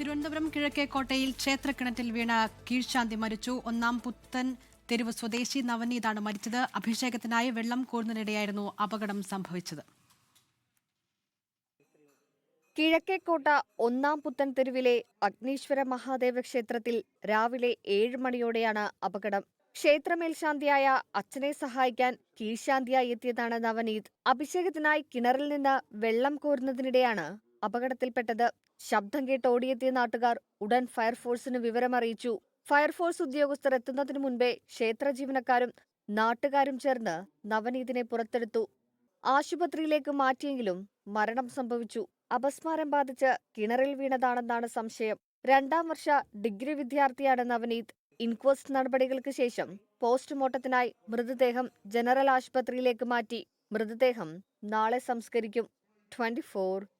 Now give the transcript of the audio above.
തിരുവനന്തപുരം കിഴക്കേക്കോട്ടയിൽ ക്ഷേത്രക്കിണറ്റിൽ വീണ കീഴ്ശാന്തി മരിച്ചു. ഒന്നാം പുത്തൻ തെരുവ് സ്വദേശി നവനീതാണ് മരിച്ചത്. അഭിഷേകത്തിനായി വെള്ളം കോരുന്നതിനിടെയായിരുന്നു അപകടം സംഭവിച്ചത്. കിഴക്കേക്കോട്ട ഒന്നാം പുത്തൻ തെരുവിലെ അഗ്നീശ്വര മഹാദേവ ക്ഷേത്രത്തിൽ രാവിലെ ഏഴ് മണിയോടെയാണ് അപകടം. ക്ഷേത്രമേൽശാന്തിയായ അച്ഛനെ സഹായിക്കാൻ കീഴ്ശാന്തിയായി എത്തിയതാണ് നവനീത്. അഭിഷേകത്തിനായി കിണറിൽ നിന്ന് വെള്ളം കോരുന്നതിനിടെയാണ് അപകടത്തിൽപ്പെട്ടത്. ശബ്ദം കേട്ട് ഓടിയെത്തിയ നാട്ടുകാർ ഉടൻ ഫയർഫോഴ്സിന് വിവരമറിയിച്ചു. ഫയർഫോഴ്സ് ഉദ്യോഗസ്ഥർ എത്തുന്നതിനു മുൻപേ ക്ഷേത്ര ജീവനക്കാരും നാട്ടുകാരും ചേർന്ന് നവനീതിനെ പുറത്തെടുത്തു. ആശുപത്രിയിലേക്ക് മാറ്റിയെങ്കിലും മരണം സംഭവിച്ചു. അപസ്മാരം ബാധിച്ച് കിണറിൽ വീണതാണെന്നാണ് സംശയം. രണ്ടാം വർഷ ഡിഗ്രി വിദ്യാർത്ഥിയാണ് നവനീത്. ഇൻക്വസ്റ്റ് നടപടികൾക്ക് ശേഷം പോസ്റ്റ്മോർട്ടത്തിനായി മൃതദേഹം ജനറൽ ആശുപത്രിയിലേക്ക് മാറ്റി. മൃതദേഹം നാളെ സംസ്കരിക്കും. ട്വന്റി